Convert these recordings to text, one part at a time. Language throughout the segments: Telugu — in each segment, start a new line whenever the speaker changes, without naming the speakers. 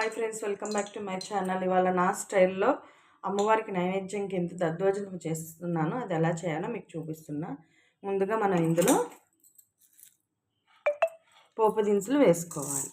Hi friends welcome back to my channel ఇవాళ నా స్టైల్లో అమ్మవారికి నైవేద్యం కింద దద్దోజనం చేస్తున్నాను అది ఎలా చేయాలో మీకు చూపిస్తున్నా. ముందుగా మనం ఇందులో పోపు దినుసులు వేసుకోవాలి.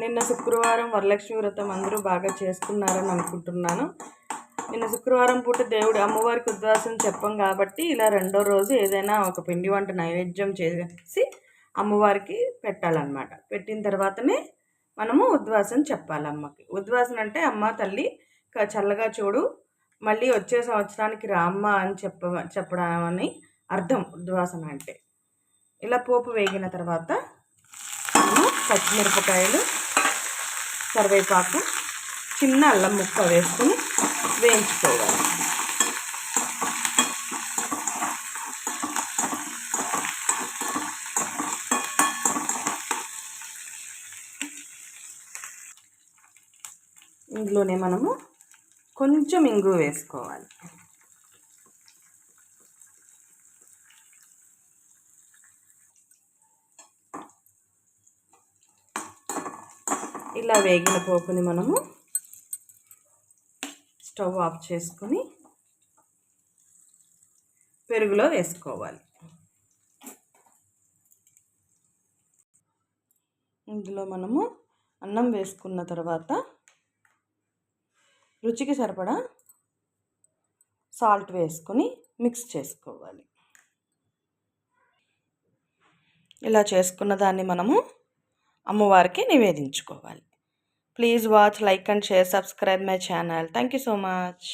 నిన్న శుక్రవారం వరలక్ష్మి వ్రతం అందరూ బాగా చేసుకున్నారని అనుకుంటున్నాను. నిన్న శుక్రవారం పూట దేవుడు అమ్మవారికి ఉద్వాసం చెప్పం కాబట్టి ఇలా రెండో రోజు ఏదైనా ఒక పిండి వంట నైవేద్యం చేసి అమ్మవారికి పెట్టాలన్నమాట. పెట్టిన తర్వాతనే మనము ఉద్వాసం చెప్పాలి అమ్మకి. ఉద్వాసన అంటే అమ్మ తల్లి చల్లగా చూడు మళ్ళీ వచ్చే సంవత్సరానికి రామ్మ అని చెప్ప చెప్పడం అని అర్థం ఉద్వాసన అంటే. ఇలా పోపు వేగిన తర్వాత పచ్చిమిరపకాయలు కరివేపాకు చిన్న అల్లం ముక్క వేసుకుని వేయించుకోవాలి. ఇందులోనే మనము కొంచెం ఇంగు వేసుకోవాలి. ఇలా వేగిన పోపుని మనము స్టవ్ ఆఫ్ చేసుకొని పెరుగులో వేసుకోవాలి. ఇందులో మనము అన్నం వేసుకున్న తర్వాత రుచికి సరిపడా సాల్ట్ వేసుకొని మిక్స్ చేసుకోవాలి. ఇలా చేసుకున్న దాన్ని మనము అమ్మవారికి నివేదించుకోవాలి. Please watch like and share subscribe my channel thank you so much